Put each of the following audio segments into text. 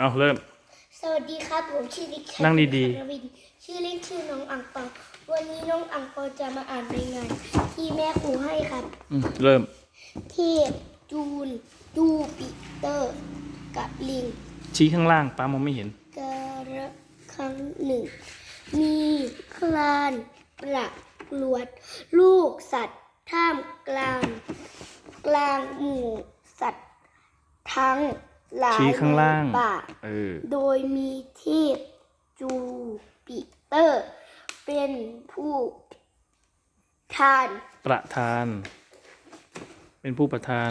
เอาเริ่ม สวัสดีครับผมชื่อเด็กชายนั่งดีๆธนวินชื่อเล่นชื่อน้องอังเปาวันนี้น้องอังเปาจะมาอ่านรายงานที่แม่ครูให้ครับ อืมเริ่ม เทพจูนจูปิเตอร์ กับลิง ชี้ข้างล่างป้ามองไม่เห็น กระครั้งหนึ่ง มีคลานประกลวด ลูกสัตว์ท่ามกลาง กลางหมู่สัตว์ทั้ง หลายชี้ข้างล่างในป่าเออ โดยมีเทพจูปิเตอร์ เป็นผู้ทานประธาน เป็นผู้ประธาน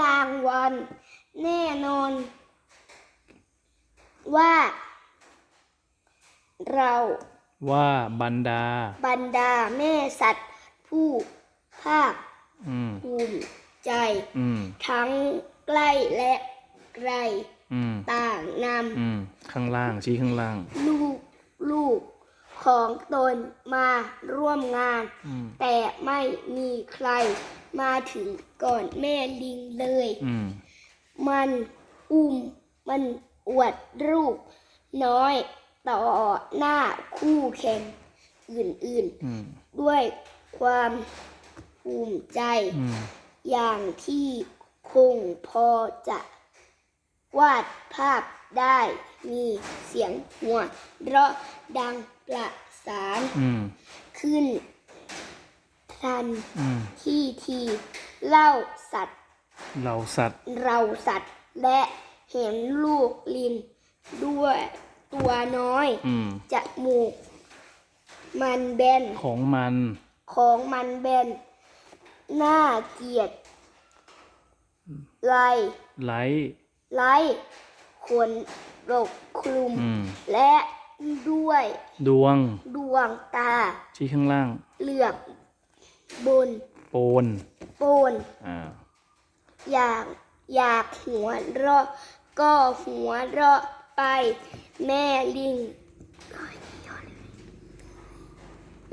รางวัลแน่นอน ว่า เราว่าบรรดา บรรดาแม่สัตว์ผู้ภาคอืม ภูมิ ใจ อืม ทั้งใกล้และไกลอืม ต่างนอืม ข้างล่างชี้ข้างล่างำลูกลูกของตนมาร่วมงาน อืม แต่ไม่มีใครมาถึงก่อนแม่ลิงเลย อืม มันอุ้มมันอวดรูป น้อยต่อหน้าคู่แข่งอื่นอืม ๆ ด้วยความภูมิใจ อืม อย่างที่คงพอจะวาดภาพได้มีเสียงหัวเราะดังประสานอืมขึ้นทันอืมที่ทีเล่าสัตว์ เราสัตว์ เราสัตว์ และเห็นลูกลินด้วยตัวน้อยอืมจมูก มันแบนของมัน ของมันแบน น่าเกลียดไล่ไลท์ไล่ขนรกคลุม อืม และด้วย ดวง ดวงตาชี้ข้างล่าง เหลือบบนโปน โปน อ่า อยากอยากหัวเราะ ก็หัวเราะไป แม่ลิง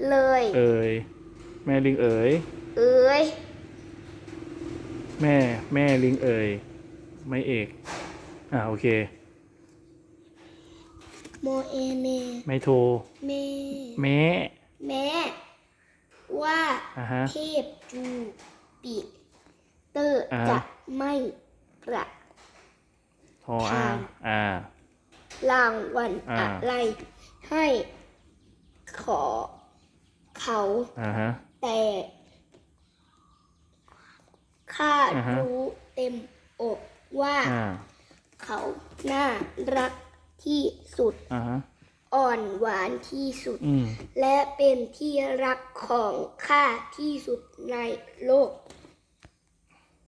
เลย เอ๋ยแม่ลิงเอ๋ย เอ้ยแม่แม่ลิงเอ๋ยไม่เอก อ่าโอเค โมเอเมไม่โทรเมแม่แม่ว่าอ่าฮะ เทพจูปิเตอร์อ่า จะไม่ประทออาอ่า รางวัลอ่า อะไร ให้ขอเขาอ่าฮะแต่ ข้าอ่าฮะ รู้เต็มอกว่าอ่าเขาน่ารักที่สุดอ่าฮะอ่อนหวานที่สุด อืม และเป็นที่รักของข้าที่สุดในโลก